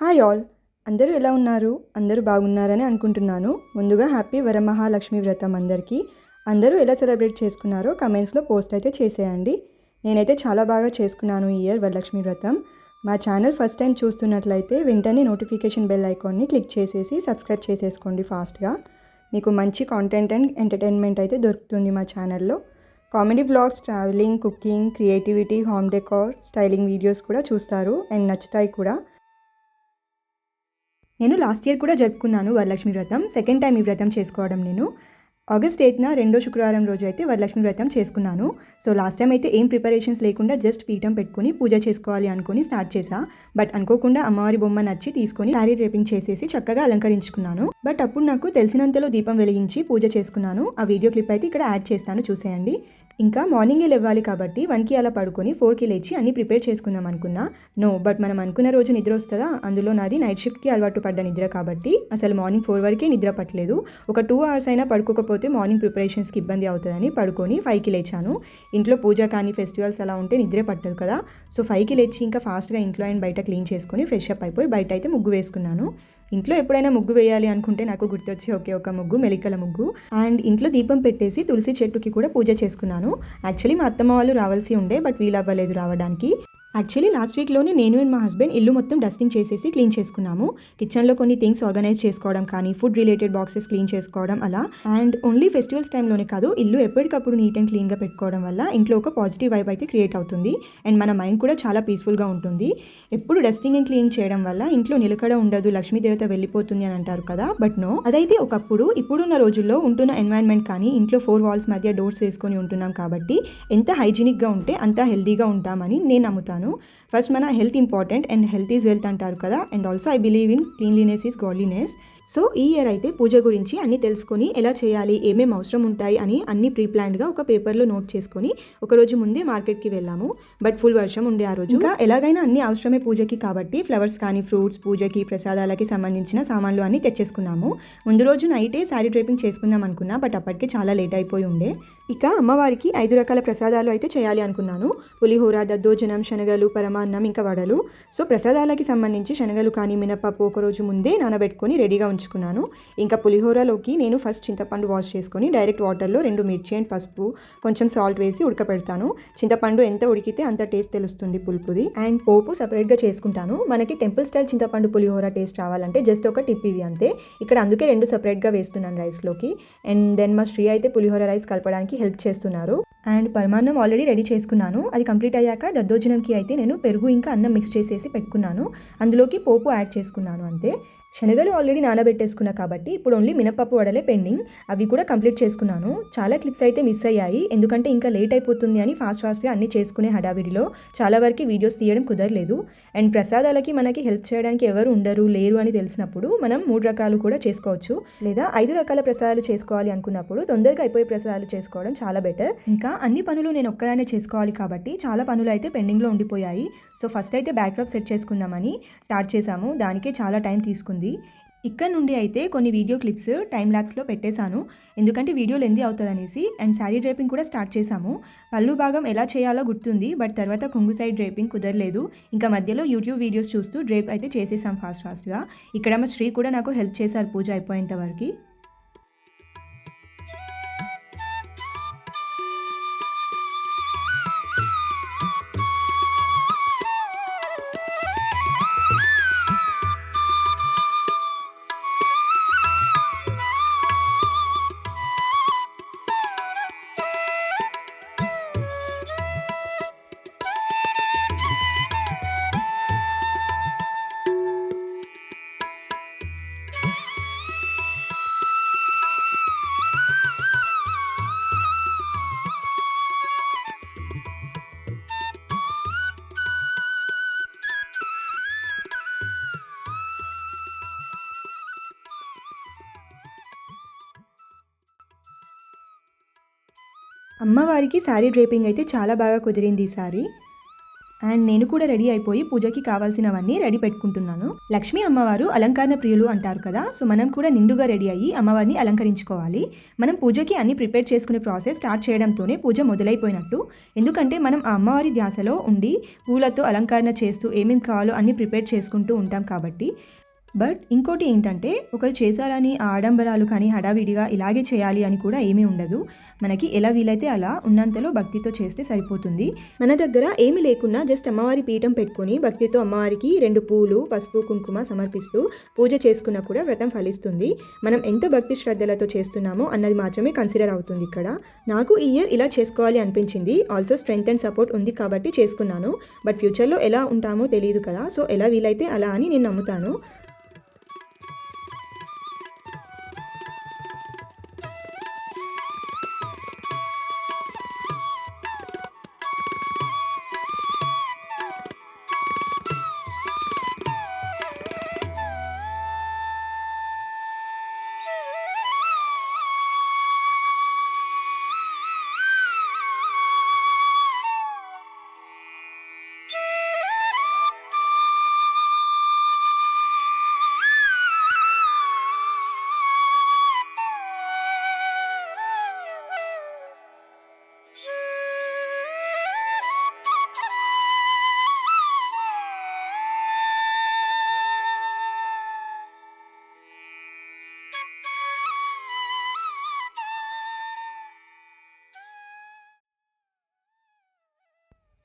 Hi all. అందరూ ఎలా ఉన్నారు? అందరూ బాగున్నారని అనుకుంటున్నాను. ముందుగా హ్యాపీ వరమహాలక్ష్మి వ్రతం అందరికీ. అందరూ ఎలా సెలబ్రేట్ చేసుకున్నారో కమెంట్స్లో పోస్ట్ అయితే చేసేయండి. నేనైతే చాలా బాగా చేసుకున్నాను ఈ ఇయర్ వరలక్ష్మి వ్రతం. మా ఛానల్ ఫస్ట్ టైం చూస్తున్నట్లయితే వెంటనే నోటిఫికేషన్ బెల్ ఐకాన్ని క్లిక్ చేసేసి సబ్స్క్రైబ్ చేసేసుకోండి ఫాస్ట్గా. మీకు మంచి కాంటెంట్ అండ్ ఎంటర్టైన్మెంట్ అయితే దొరుకుతుంది మా ఛానల్లో. Comedy blogs travelling cooking creativity home decor styling videos కూడా చూస్తారు అండ్ నచ్చుతాయి కూడా. నేను లాస్ట్ ఇయర్ కూడా జరుపుకున్నాను వరలక్ష్మి వ్రతం. సెకండ్ టైం ఈ వ్రతం చేసుకోవడం నేను. ఆగస్ట్ ఎయిత్న రెండో శుక్రవారం రోజు అయితే వరలక్ష్మి వ్రతం చేసుకున్నాను. సో లాస్ట్ టైం అయితే ఏం ప్రిపరేషన్స్ లేకుండా జస్ట్ పీఠం పెట్టుకుని పూజ చేసుకోవాలి అనుకుని స్టార్ట్ చేసా బట్ అనుకోకుండా అమ్మవారి బొమ్మ నచ్చి తీసుకొని శారీ డ్రేపింగ్ చేసేసి చక్కగా అలంకరించుకున్నాను. బట్ అప్పుడు నాకు తెలిసినంతలో దీపం వెలిగించి పూజ చేసుకున్నాను. ఆ వీడియో క్లిప్ అయితే ఇక్కడ యాడ్ చేస్తాను. చూసేయండి. ఇంకా మార్నింగే లేవాలి కాబట్టి వన్కి అలా పడుకొని ఫోర్కి లేచి అన్ని ప్రిపేర్ చేసుకుందాం అనుకున్నా. నో బట్ మనం అనుకున్న రోజు నిద్ర వస్తుందా? అందులో నాది నైట్ షిఫ్ట్కి అలవాటు పడ్డ నిద్ర కాబట్టి అసలు మార్నింగ్ ఫోర్ వరకే నిద్ర పట్టలేదు. ఒక టూ అవర్స్ అయినా పడుకోకపోతే మార్నింగ్ ప్రిపరేషన్స్కి ఇబ్బంది అవుతుందని పడుకొని ఫైవ్కి లేచాను. ఇంట్లో పూజ కానీ ఫెస్టివల్స్ అలా ఉంటే నిద్రే పట్టదు కదా. సో ఫైవ్కి లేచి ఇంకా ఫాస్ట్గా ఇంట్లో అండ్ బయట క్లీన్ చేసుకొని ఫ్రెష్ అప్ అయిపోయి బయట అయితే ముగ్గు వేసుకున్నాను. ఇంట్లో ఎప్పుడైనా ముగ్గు వేయాలి అనుకుంటే నాకు గుర్తొచ్చే ఒకే ఒక ముగ్గు మెలికల ముగ్గు. అండ్ ఇంట్లో దీపం పెట్టేసి తులసి చెట్టుకి కూడా పూజ చేసుకున్నాను. యాక్చువల్లీ మా అత్తమ్మ వాళ్ళు రావాల్సి ఉండే బట్ వీలు అవ్వలేదు రావడానికి. యాక్చువల్లీ లాస్ట్ వీక్లోనే నేను అండ్ మా హస్బెండ్ ఇల్లు మొత్తం డస్టింగ్ చేసేసి క్లీన్ చేసుకున్నాము. కిచెన్లో కొన్ని థింగ్స్ ఆర్గనైజ్ చేసుకోవడం కానీ ఫుడ్ రిలేటెడ్ బాక్సెస్ క్లీన్ చేసుకోవడం అలా. అండ్ ఓన్లీ ఫెస్టివల్స్ టైంలోనే కాదు ఇల్లు ఎప్పటికప్పుడు నీట్ అండ్ క్లీన్గా పెట్టుకోవడం వల్ల ఇంట్లో ఒక పాజిటివ్ వైబ్ అయితే క్రియేట్ అవుతుంది. అండ్ మన మైండ్ కూడా చాలా పీస్ఫుల్గా ఉంటుంది. ఎప్పుడు డస్టింగ్ అండ్ క్లీన్ చేయడం వల్ల ఇంట్లో నిలకడ ఉండదు లక్ష్మీదేవత వెళ్ళిపోతుంది అని అంటారు కదా. బట్ నో అదైతే ఒకప్పుడు ఇప్పుడున్న రోజుల్లో ఉంటున్న ఎన్వైరన్మెంట్ కానీ ఇంట్లో ఫోర్ వాల్స్ మధ్య డోర్స్ వేసుకొని ఉంటున్నాం కాబట్టి ఎంత హైజీనిక్గా ఉంటే అంత హెల్దీగా ఉంటామని నేను నమ్ముతాను. ఫస్ట్ మన health important and health is wealth అంటారు కదా and also I believe in cleanliness is godliness so ఈ ఇయర్ అయితే పూజ గురించి అన్ని తెలుసుకొని ఎలా చేయాలి ఏమేమి అవసరం ఉంటాయి అని అన్ని ప్రీ ప్లాన్డ్గా ఒక పేపర్లో నోట్ చేసుకొని ఒక రోజు ముందే మార్కెట్కి వెళ్ళాము. బట్ ఫుల్ వర్షం ఉండే ఆ రోజు. ఇంకా ఎలాగైనా అన్ని అవసరమే పూజకి కాబట్టి ఫ్లవర్స్ కానీ ఫ్రూట్స్ పూజకి ప్రసాదాలకి సంబంధించిన సామాన్లు అన్ని తెచ్చేసుకున్నాము. ముందు రోజు నైటే శారీ డ్రైపింగ్ చేసుకుందాం అనుకున్నా బట్ అప్పటికే చాలా లేట్ అయిపోయి ఉండే. ఇక అమ్మవారికి ఐదు రకాల ప్రసాదాలు అయితే చేయాలి అనుకున్నాను. పులిహోర దద్దోజనం శనగలు పరమాన్నం ఇంకా వడలు. సో ప్రసాదాలకి సంబంధించి శనగలు కానీ మినపప్పు ఒక రోజు ముందే నానబెట్టుకొని రెడీగా ఉంచుకున్నాను ఇంకా పులిహోరలోకి నేను ఫస్ట్ చింతపండు వాష్ చేసుకొని డైరెక్ట్ వాటర్లో రెండు మిర్చి అండ్ పసుపు కొంచెం సాల్ట్ వేసి ఉడకపెడతాను. చింతపండు ఎంత ఉడికితే అంత టేస్ట్ తెలుస్తుంది పులుపుది. అండ్ పోపు సపరేట్గా చేసుకుంటాను. మనకి టెంపుల్ స్టైల్ చింతపండు పులిహోర టేస్ట్ రావాలంటే జస్ట్ ఒక టిప్ ఇది అంతే. ఇక్కడ అందుకే రెండు సపరేట్గా వేస్తున్నాను రైస్లోకి అండ్ దెన్ మా శ్రీ అయితే పులిహోర రైస్ కలపడానికి హెల్ప్ చేస్తున్నారు. అండ్ పరమాన్నం ఆల్రెడీ రెడీ చేసుకున్నాను. అది కంప్లీట్ అయ్యాక దద్దోజనంకి అయితే నేను పెరుగు ఇంకా అన్నం మిక్స్ చేసేసి పెట్టుకున్నాను. అందులోకి పోపు యాడ్ చేసుకున్నాను అంతే. శనగలు ఆల్రెడీ నానబెట్టేసుకున్నా కాబట్టి ఇప్పుడు ఓన్లీ మినపప్పు వడలే పెండింగ్ అవి కూడా కంప్లీట్ చేసుకున్నాను. చాలా క్లిప్స్ అయితే మిస్ అయ్యాయి. ఎందుకంటే ఇంకా లేట్ అయిపోతుంది అని ఫాస్ట్ ఫాస్ట్గా అన్ని చేసుకునే హడావిడిలో చాలా వరకు వీడియోస్ తీయడం కుదరలేదు. అండ్ ప్రసాదాలకి మనకి హెల్ప్ చేయడానికి ఎవరు ఉండరు లేరు అని తెలిసినప్పుడు మనం మూడు రకాలు కూడా చేసుకోవచ్చు. లేదా ఐదు రకాల ప్రసాదాలు చేసుకోవాలి అనుకున్నప్పుడు తొందరగా అయిపోయే ప్రసాదాలు చేసుకోవడం చాలా బెటర్ ఇంకా అన్ని పనులు నేను ఒక్కదానే చేసుకోవాలి కాబట్టి చాలా పనులు అయితే పెండింగ్లో ఉండిపోయాయి. సో ఫస్ట్ అయితే బ్యాక్డ్రాప్ సెట్ చేసుకుందామని స్టార్ట్ చేశాము దానికే చాలా టైం తీసుకుంది ఇక్కడ నుండి అయితే కొన్ని వీడియో క్లిప్స్ టైం ల్యాబ్స్లో పెట్టేశాను. ఎందుకంటే వీడియో లెంది అవుతుందనేసి అండ్ శారీ డ్రైపింగ్ కూడా స్టార్ట్ చేశాము. పళ్ళు భాగం ఎలా చేయాలో గుర్తుంది బట్ తర్వాత కొంగు సైడ్ డ్రైపింగ్ కుదరలేదు. ఇంకా మధ్యలో యూట్యూబ్ వీడియోస్ చూస్తూ డ్రేప్ అయితే చేసేసాం ఫాస్ట్ ఫాస్ట్గా. ఇక్కడ మా శ్రీ కూడా నాకు హెల్ప్ చేశారు పూజ అయిపోయేంత వరకు. అమ్మవారికి శారీ డ్రేపింగ్ అయితే చాలా బాగా కుదిరింది ఈసారి అండ్ నేను కూడా రెడీ అయిపోయి పూజకి కావాల్సినవన్నీ రెడీ పెట్టుకుంటున్నాను. లక్ష్మీ అమ్మవారు అలంకరణ ప్రియులు అంటారు కదా సో మనం కూడా నిండుగా రెడీ అయ్యి అమ్మవారిని అలంకరించుకోవాలి. మనం పూజకి అన్ని ప్రిపేర్ చేసుకునే ప్రాసెస్ స్టార్ట్ చేయడంతోనే పూజ మొదలైపోయినట్టు. ఎందుకంటే మనం ఆ అమ్మవారి ధ్యాసలో ఉండి పూలతో అలంకరణ చేస్తూ ఏమేమి కావాలో అన్ని ప్రిపేర్ చేసుకుంటూ ఉంటాం కాబట్టి బట్ ఇంకోటి ఏంటంటే ఒకరు చేశారని ఆ ఆడంబరాలు కానీ హడావిడిగా ఇలాగే చేయాలి అని కూడా ఏమీ ఉండదు. మనకి ఎలా వీలైతే అలా ఉన్నంతలో భక్తితో చేస్తే సరిపోతుంది. మన దగ్గర ఏమీ లేకున్నా జస్ట్ అమ్మవారి పీఠం పెట్టుకొని భక్తితో అమ్మవారికి రెండు పూలు పసుపు కుంకుమ సమర్పిస్తూ పూజ చేసుకున్నా కూడా వ్రతం ఫలిస్తుంది. మనం ఎంత భక్తి శ్రద్ధలతో చేస్తున్నామో అన్నది మాత్రమే కన్సిడర్ అవుతుంది ఇక్కడ. నాకు ఈ ఇయర్ ఇలా చేసుకోవాలి అనిపించింది. ఆల్సో స్ట్రెంగ్త్ అండ్ సపోర్ట్ ఉంది కాబట్టి చేసుకున్నాను. బట్ ఫ్యూచర్లో ఎలా ఉంటామో తెలియదు కదా. సో ఎలా వీలైతే అలా అని నేను నమ్ముతాను.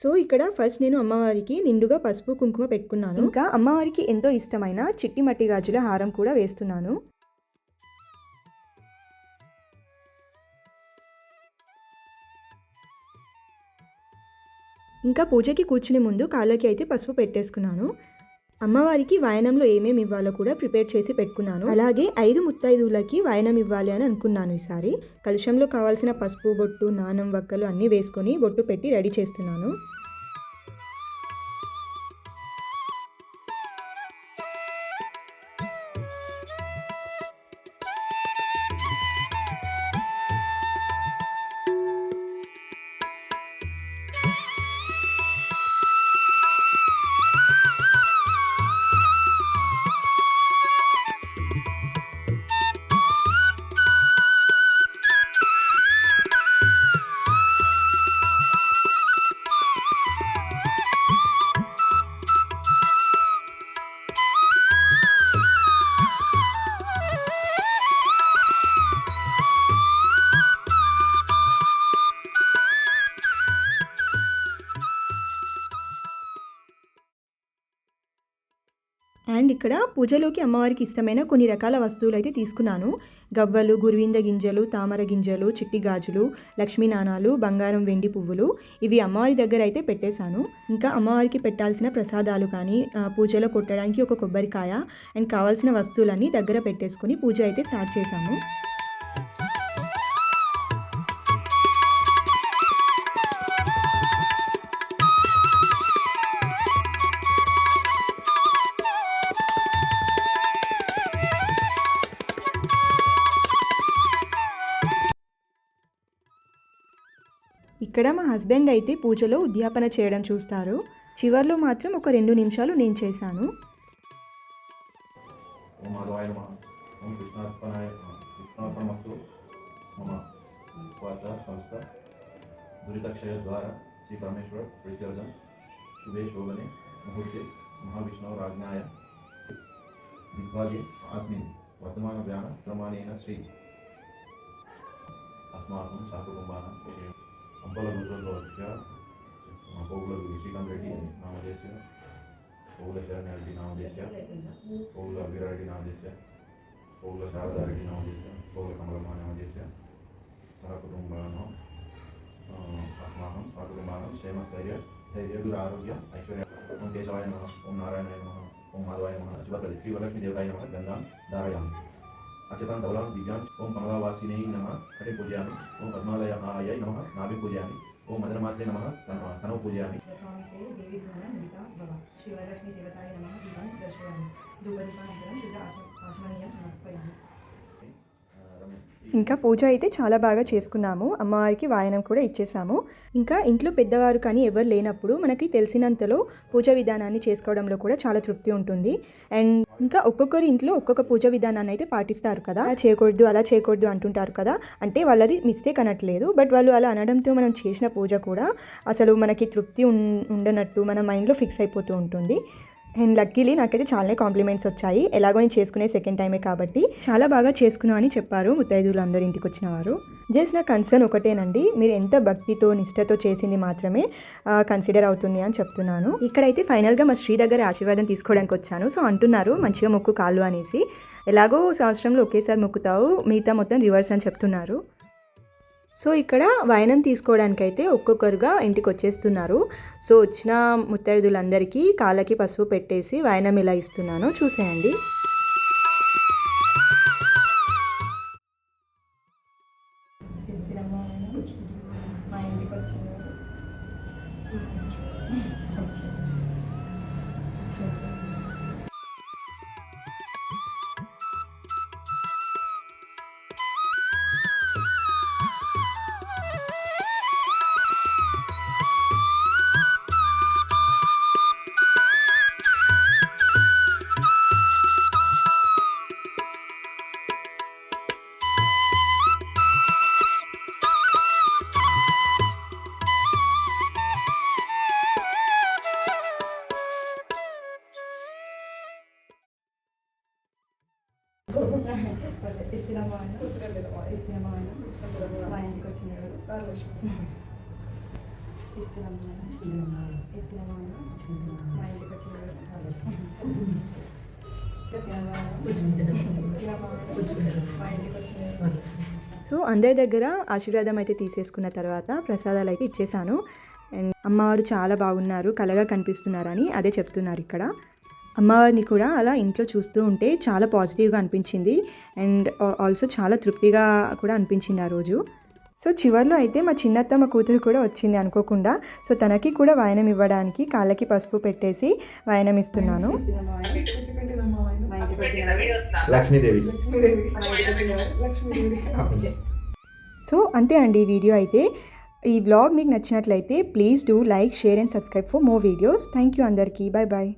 సో ఇక్కడ ఫస్ట్ నేను అమ్మవారికి నిండుగా పసుపు కుంకుమ పెట్టుకున్నాను. ఇంకా అమ్మవారికి ఎంతో ఇష్టమైన చిట్టి మట్టి గాజుల హారం కూడా వేస్తున్నాను. ఇంకా పూజకి కూర్చునే ముందు కాళ్ళకి అయితే పసుపు పెట్టేసుకున్నాను. అమ్మవారికి వాయనంలో ఏమేమి ఇవ్వాలో కూడా ప్రిపేర్ చేసి పెట్టుకున్నాను. అలాగే ఐదు ముత్తైదువులకి వాయనం ఇవ్వాలి అని అనుకున్నాను ఈసారి. కలుషంలో కావాల్సిన పసుపు బొట్టు నానం వక్కలు అన్నీ వేసుకొని బొట్టు పెట్టి రెడీ చేస్తున్నాను. అండ్ ఇక్కడ పూజలోకి అమ్మవారికి ఇష్టమైన కొన్ని రకాల వస్తువులు అయితే తీసుకున్నాను. గవ్వలు గురువింద గింజలు తామర గింజలు చిట్టి గాజులు లక్ష్మీ నాణాలు బంగారం వెండి పువ్వులు ఇవి అమ్మవారి దగ్గర అయితే పెట్టేశాను. ఇంకా అమ్మవారికి పెట్టాల్సిన ప్రసాదాలు కానీ పూజలో కొట్టడానికి ఒక కొబ్బరికాయ అండ్ కావాల్సిన వస్తువులన్నీ దగ్గర పెట్టేసుకొని పూజ అయితే స్టార్ట్ చేశాము. ఇక్కడ మా హస్బెండ్ అయితే పూజలో ఉద్యాపన చేయడం చూస్తారు. చివర్లో మాత్రం ఒక రెండు నిమిషాలు నేను చేశాను. సంస్థ దురితక్షయ ద్వారా శ్రీ పరమేశ్వర ప్రత్యర్థం శుభే శోభనే ముహూర్తే దిగ్భాగే వర్తమాన వ్యాన ప్రమాణేన శ్రీ అస్మాకం సహకుటుంబానం అంబలముద్రలోచ్య పౌల శ్రీకాంత్ రెడ్డి నామదేశ్య పౌల శరణ్యారెడ్డి నామదేశ్య పౌల వీరారెడ్డి నామదేశ్య పౌల శారదారెడ్డి నామదేశ పౌల కమలమ్మ నామదేశ్య సహకుటుంబానం అస్మాకం క్షేమ స్థైర్య ధైర్య ఆరోగ్య ఐశ్వర్య ఓం కేశవాయ నమ. ఓం నారాయణ నమ. ఓం మాధవాయ నమ. శివపతి శ్రీ వరలక్ష్మీ దేవతాయ నమ. గంగా ధారయామి. అచతాం ధవలాం దివ్యాం ఓం కమలావాసినే నమ కటే పూజయామి ఓం పద్మాలయాయ నమ నాభి పూజయామి ఓం మదనమాత్రే నమ స్తనవ పూజయామి దేవతాయ నమ దర్శయామి ధూపదీపానంతరం శుద్ధ సమర్పయామి ఇంకా పూజ అయితే చాలా బాగా చేసుకున్నాము. అమ్మవారికి వాయనం కూడా ఇచ్చేసాము. ఇంకా ఇంట్లో పెద్దవారు కానీ ఎవరు లేనప్పుడు మనకి తెలిసినంతలో పూజ విధానాన్ని చేసుకోవడంలో కూడా చాలా తృప్తి ఉంటుంది. అండ్ ఇంకా ఒక్కొక్కరి ఇంట్లో ఒక్కొక్క పూజ విధానాన్ని అయితే పాటిస్తారు కదా. అలా చేయకూడదు అలా చేయకూడదు అంటుంటారు కదా. అంటే వాళ్ళది మిస్టేక్ అనట్లేదు. బట్ వాళ్ళు అలా అనడంతో మనం చేసిన పూజ కూడా అసలు మనకి తృప్తి ఉండనట్టు మన మైండ్లో ఫిక్స్ అయిపోతూ ఉంటుంది. అండ్ లక్కీలీ నాకైతే చాలానే కాంప్లిమెంట్స్ వచ్చాయి. ఎలాగో నేను చేసుకునే సెకండ్ టైమే కాబట్టి. చాలా బాగా చేసుకున్నాను అని చెప్పారు ముత్తైదువులు అందరు ఇంటికి వచ్చిన వారు జస్ట్ నా కన్సర్న్ ఒకటేనండి. మీరు ఎంత భక్తితో నిష్టతో చేసింది మాత్రమే కన్సిడర్ అవుతుంది అని చెప్తున్నాను. ఇక్కడైతే ఫైనల్గా మా శ్రీ దగ్గర ఆశీర్వాదం తీసుకోవడానికి వచ్చాను సో అంటున్నారు మంచిగా మొక్కు కాళ్ళు అనేసి. ఎలాగో సంవత్సరంలో ఒకేసారి మొక్కుతావు మిగతా మొత్తం రివర్స్ అని చెప్తున్నారు. సో ఇక్కడ వాయనం తీసుకోవడానికైతే ఒక్కొక్కరుగా ఇంటికి వచ్చేస్తున్నారు సో వచ్చిన ముత్తైదులందరికీ కాళ్ళకి పసుపు పెట్టేసి వాయనం ఇలా ఇస్తున్నాను. చూసేయండి. సో అందరి దగ్గర ఆశీర్వాదం అయితే తీసేసుకున్న తర్వాత ప్రసాదాలు అయితే ఇచ్చేసాను. అండ్ అమ్మవారు చాలా బాగున్నారు కలగా కనిపిస్తున్నారని అదే చెప్తున్నారు ఇక్కడ. అమ్మవారిని కూడా అలా ఇంట్లో చూస్తూ ఉంటే చాలా పాజిటివ్గా అనిపించింది. అండ్ ఆల్సో చాలా తృప్తిగా కూడా అనిపించింది ఆ రోజు. సో చివర్లో అయితే మా చిన్నత్తమ్మ కూతురు కూడా వచ్చింది అనుకోకుండా. సో తనకి కూడా వాయనం ఇవ్వడానికి కాళ్ళకి పసుపు పెట్టేసి వాయనం ఇస్తున్నాను. లక్ష్మీదేవి. సో అంతే అండి ఈ వీడియో అయితే. ఈ బ్లాగ్ మీకు నచ్చినట్లయితే please do like share and subscribe for more videos. Thank you అందరికీ. Bye bye